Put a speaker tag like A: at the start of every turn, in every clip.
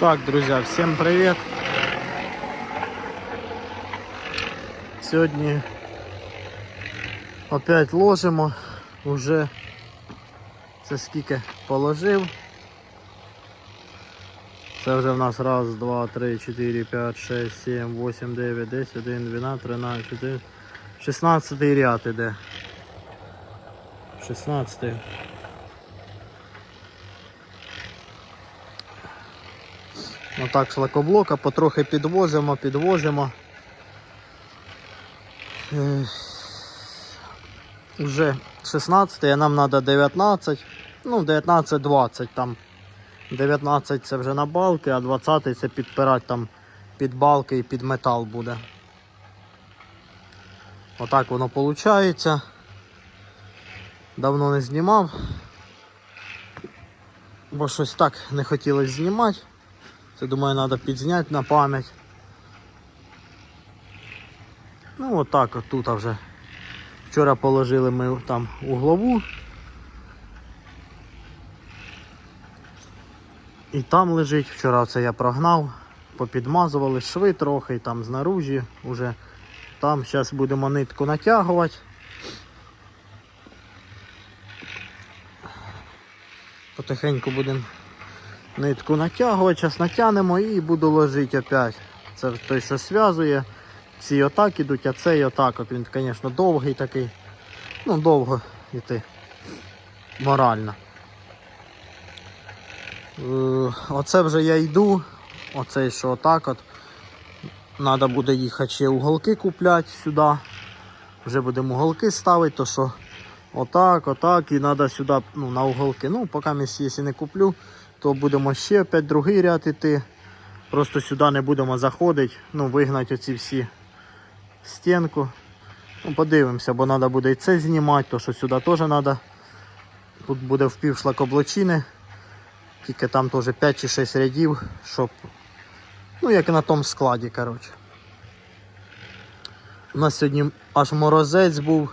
A: Так, друзья, всем привет! Сьогодні опять ложимо, уже це скільки положив. Це вже в нас раз, два, три, чотири, п'ять, шесть, сім, вісім, дев'ять, десять, один, дванадцять, тринадцять, чотири. 16 ряд іде. 16. Отак шлакоблока потрохи підвозимо, підвозимо. Вже 16, а нам треба 19, ну 19-20 там. 19 це вже на балки, а 20 це підпирати там під балки і під метал буде. Отак воно виходить. Давно не знімав. Бо щось так не хотілося знімати. Це думаю треба підзняти на пам'ять. Ну отак от тут вже. Вчора положили ми там углову. І там лежить, вчора це я прогнав, попідмазували шви трохи, і там знаружі вже. Там зараз будемо нитку натягувати. Потихеньку будемо нитку натягувати, зараз натягнемо і буду ложити опять. Це той, що зв'язує. Ці отак ідуть, а цей отак. От він, звісно, довгий такий. Ну, довго йти. Морально. Е, Оце вже я йду. Оцей що отак от. Треба буде їхати ще уголки купляти сюди. Вже будемо уголки ставити, то що отак, отак, і треба сюди ну, на уголки. Ну, поки якщо не куплю, то будемо ще опять другий ряд іти. Просто сюди не будемо заходити, ну, вигнати оці всі стінку. Ну, подивимося, бо треба буде і це знімати, то що сюди теж треба. Тут буде впів шлакоблочини. Тільки там теж 5 чи 6 рядів, щоб. Ну, як на тому складі, коротше. У нас сьогодні аж морозець був,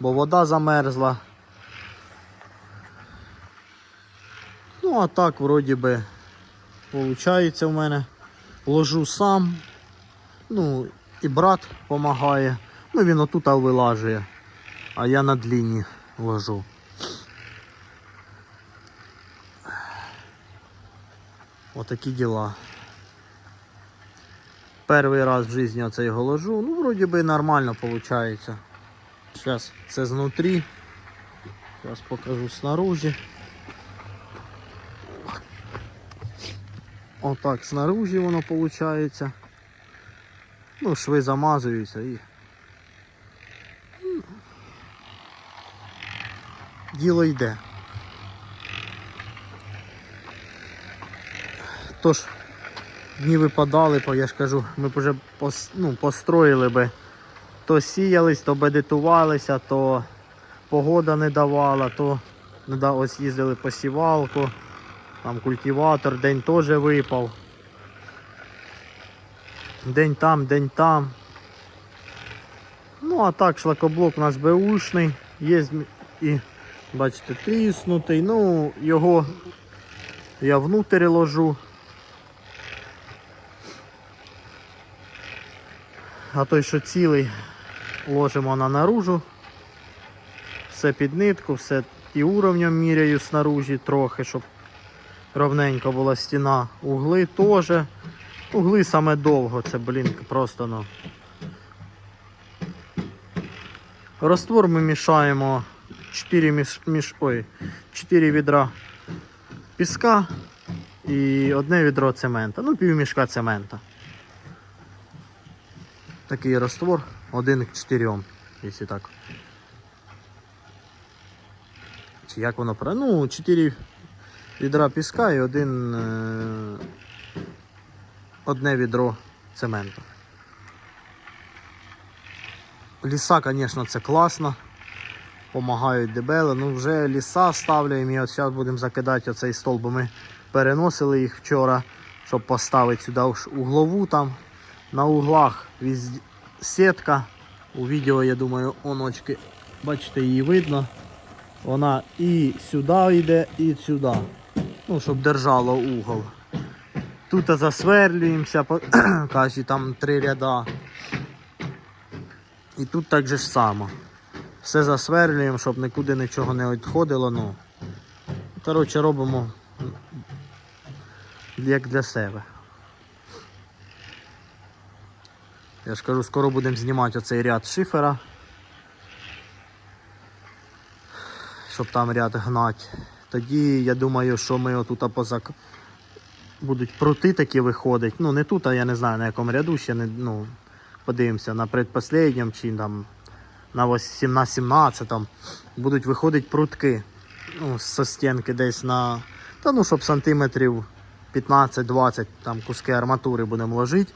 A: бо вода замерзла. Ну, а так, вроді би, виходить у мене. Ложу сам. Ну, і брат допомагає. Ну, він отут вилажує, а я на длінні ложу. Отакі діла. Перший раз в житті оце його ложу. Ну, вроді би нормально виходить. Зараз це знутрі. Зараз покажу снаружи. Отак снаружи воно виходить. Ну, шви замазуються і. Ну, Діло йде. Тож, дні випадали, я ж кажу, ми б вже пос, ну, построїли би. То сіялись, то бедитувалися, то погода не давала, то да- ось їздили по сівалку, там культиватор, день теж випав. День там, день там. Ну а так, шлакоблок у нас беушний, є і, бачите, тріснутий. Ну, його я внутрі ложу. А той, що цілий, ложимо на наружу. Все під нитку, все і уровнем міряю снаружи трохи, щоб ровненько була стіна. Угли теж. Угли саме довго, це, блін, просто ну. Раствор ми мішаємо 4 міш, міш, ой, 4 відра піска і одне відро цемента. Ну, пів мішка цемента. Такий раствор 1 к 4, якщо так. Чи як воно про. Ну, 4 відра піска і один. Е... Одне відро цементу. Ліса, звісно, це класно. Помагають дебели. Ну вже ліса ставляємо і от зараз будемо закидати оцей стол, бо ми переносили їх вчора, щоб поставити сюди углову там. На углах везде сітка. У відео, я думаю, оночки, бачите, її видно. Вона і сюди йде, і сюди. Ну, щоб держало угол. Тут засверлюємося, кожні там три ряда. І тут так же ж само. Все засверлюємо, щоб нікуди нічого не відходило. Ну. Коротше, робимо як для себе. Я ж кажу, скоро будемо знімати оцей ряд шифера. Щоб там ряд гнати. Тоді я думаю, що ми отут позак... будуть прути такі виходить. Ну не тут, а я не знаю на якому ряду ще не. Ну, подивимося на предпоследньому чи там на 18 там будуть виходити прутки. Ну, со стінки десь на. Та ну, щоб сантиметрів 15-20 там куски арматури будемо ложити,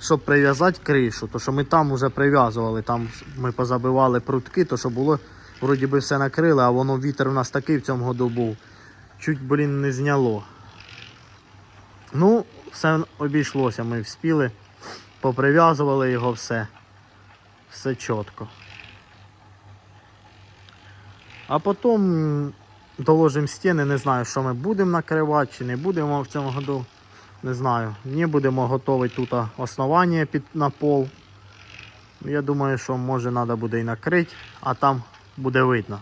A: щоб прив'язати кришу. То що ми там вже прив'язували, там ми позабивали прутки, то що було, вроді би все накрили, а воно вітер у нас такий в цьому году був. Чуть, блін, не зняло. Ну, все обійшлося, ми вспіли, поприв'язували його все. Все чітко. А потім доложимо стіни, не знаю, що ми будемо накривати чи не будемо в цьому году. Не знаю. Не будемо готові тут основання під на пол. Я думаю, що може треба буде і накрити, а там буде видно.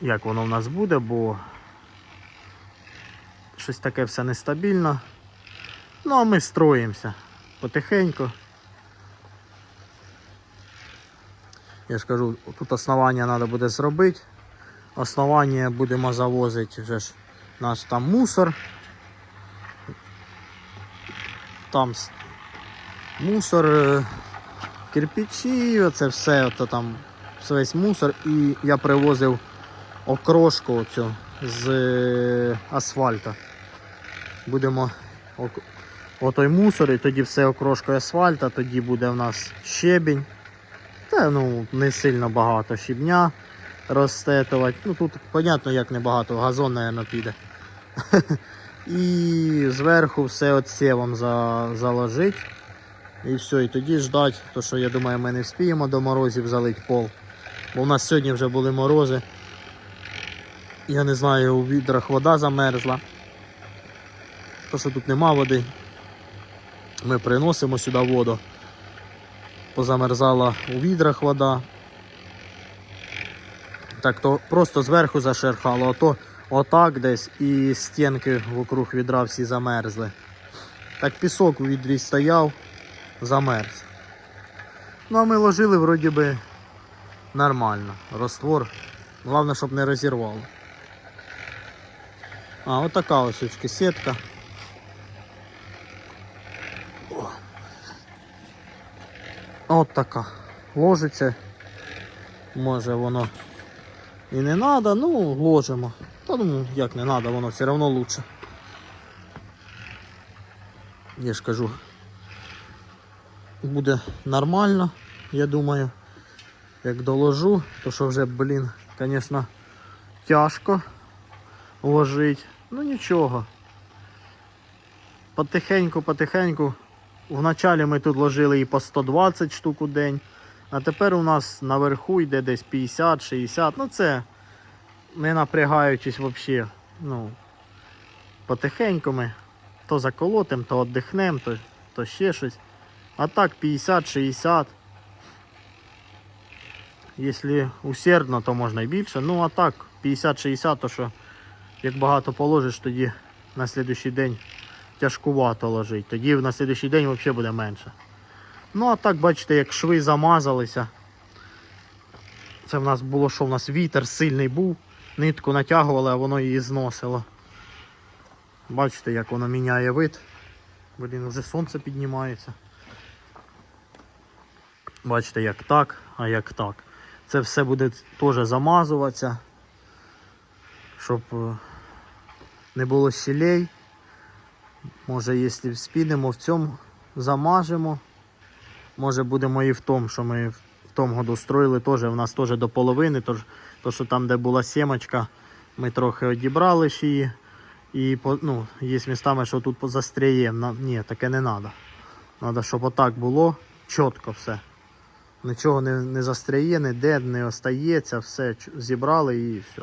A: Як воно в нас буде, бо щось таке все нестабільно. Ну а ми строїмося потихеньку. Я ж кажу, тут основання треба буде зробити. Основання будемо завозити вже ж наш там мусор. Там мусор, е, кирпичі, оце все, ото там весь мусор. І я привозив окрошку оцю з е, асфальту. Будемо отой мусор і тоді все окрошкою асфальта, тоді буде в нас щебінь. Та ну не сильно багато щебня розтетувати. Ну тут, понятно, як не багато, газон, мабуть, піде. І зверху все отсевом за, заложить. І все, і тоді ждать, то що я думаю, ми не вспіємо до морозів залить пол. Бо у нас сьогодні вже були морози. Я не знаю, у відрах вода замерзла. То що тут нема води. Ми приносимо сюди воду позамерзала у відрах вода. Так то просто зверху зашерхало, а то отак десь і стінки вокруг відра всі замерзли. Так пісок у відрі стояв, замерз. Ну а ми ложили вроді би нормально. Роствор. Головне, щоб не розірвало. А, отака ось очки сітка. От така. Ложиться. Може воно і не треба, ну ложимо. Та ну як не треба, воно все одно лучше. Я ж кажу. Буде нормально, я думаю. Як доложу, то що вже, блін, звісно, тяжко ложить. Ну нічого. Потихеньку, потихеньку. Вначалі ми тут ложили і по 120 штук у день, а тепер у нас наверху йде десь 50-60. Ну це не напрягаючись взагалі. Ну, потихеньку ми то заколотим, то віддихнемо, то, то ще щось. А так 50-60. Якщо усердно, то можна і більше. Ну а так, 50-60, то що як багато положиш, тоді на слідуючий день тяжкувато ложить. Тоді на наступний день взагалі буде менше. Ну а так, бачите, як шви замазалися. Це в нас було, що в нас вітер сильний був, нитку натягували, а воно її зносило. Бачите, як воно міняє вид. Блін, вже сонце піднімається. Бачите, як так, а як так. Це все буде теж замазуватися, щоб е, не було щелей. Може, якщо спінемо в цьому, замажемо. Може будемо і в тому, що ми в тому году строїли, теж, в нас теж до половини, тож, то, що там, де була сімочка, ми трохи одібрали ще її. І ну, є містами, що тут позастряємо. Ні, таке не треба. Треба, щоб отак було чітко все. Нічого не, не застряє, ніде не остається, все зібрали і все.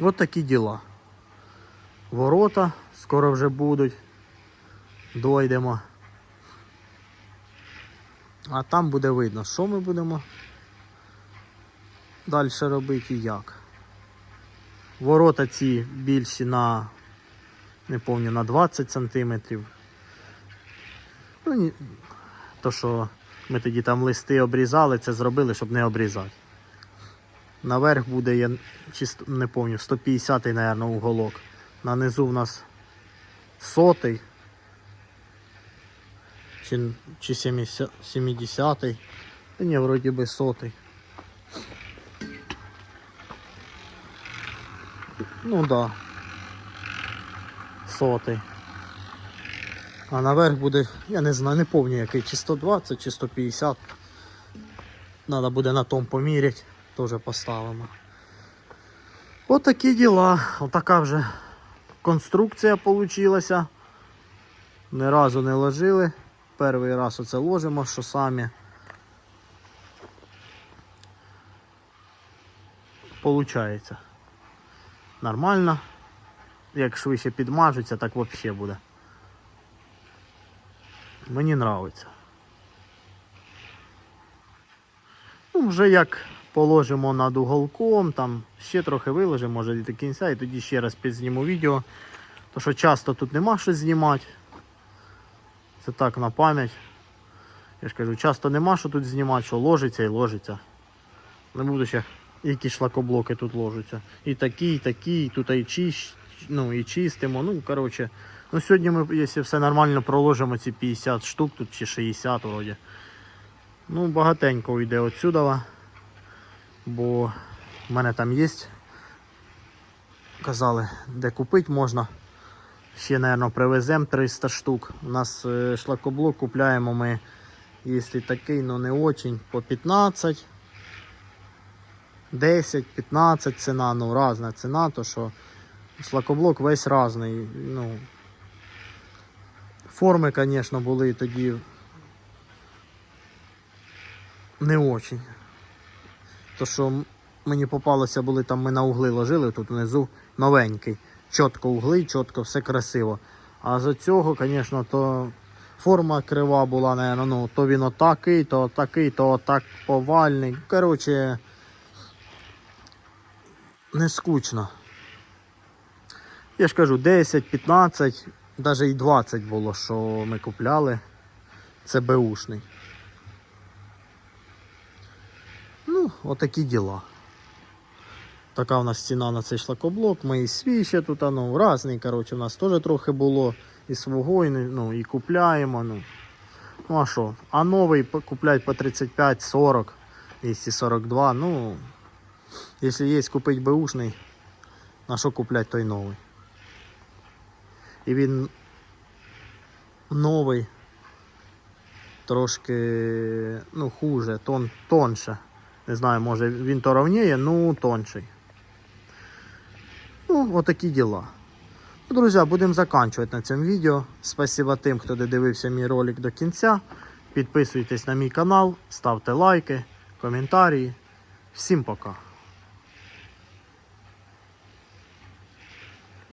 A: От такі діла. ворота, скоро вже будуть. Дойдемо. А там буде видно, що ми будемо далі робити і як. Ворота ці більші на, не пам'ятаю, на 20 сантиметрів. Ну, то, що ми тоді там листи обрізали, це зробили, щоб не обрізати. Наверх буде, я чисто не пам'ятаю, 150-й, мабуть, уголок. На низу в нас сотий. Чи, чи 70, 70-й. Та ні, вроді би сотий. Ну да. Сотий. А наверх буде, я не знаю, не пам'ятаю який, чи 120, чи 150. Надо буде на том поміряти, теж поставимо. От такі діла. Отака вже конструкція получилася. Ні разу не ложили. Перший раз оце ложимо, що самі. Получається. Нормально. Як швидше підмажуться, так взагалі буде. Мені подобається. Ну, вже як положимо над уголком, там ще трохи виложимо, може до кінця, і тоді ще раз підзніму відео. То що часто тут нема що знімати. Це так на пам'ять. Я ж кажу, часто нема що тут знімати, що ложиться і ложиться. Не буду ще, які шлакоблоки тут ложаться. І такі, і такі, і тут і, чищ, ну, і чистимо. Ну, коротше. Ну, сьогодні ми, якщо все нормально проложимо ці 50 штук тут чи 60 вроді. Ну, багатенько йде отсюда, бо в мене там є. Казали, де купити можна. Ще, мабуть, привеземо 300 штук. У нас е, шлакоблок купляємо ми, якщо такий, ну не очень, по 15, 10, 15 ціна, ну різна ціна, то що шлакоблок весь різний. Ну, форми, звісно, були тоді не очень. То що мені попалося, були там, ми на угли ложили, тут внизу новенький. Чітко угли, чітко, все красиво. А з цього, звісно, то форма крива була, наверное, ну, то він отакий, то отакий, то отак повальний. Коротше, не скучно. Я ж кажу, 10, 15, навіть і 20 було, що ми купляли. Це беушний. Ну, отакі діла. Така у нас ціна на цей шлакоблок. Ми і свій ще тут, ну, різний, коротше, у нас теж трохи було і свого, і, ну, і купляємо. Ну, ну а що? А новий купляють по 35-40, 242. Ну, якщо є купити беушний, на що купляти той новий? І він новий, трошки ну, хуже, тон, тонше. Не знаю, може він то ровніє, ну тонший. Ну, отакі діла. Ну, друзі, будемо закінчувати на цьому відео. Спасибо тим, хто додивився мій ролик до кінця. Підписуйтесь на мій канал, ставте лайки, коментарі. Всім пока.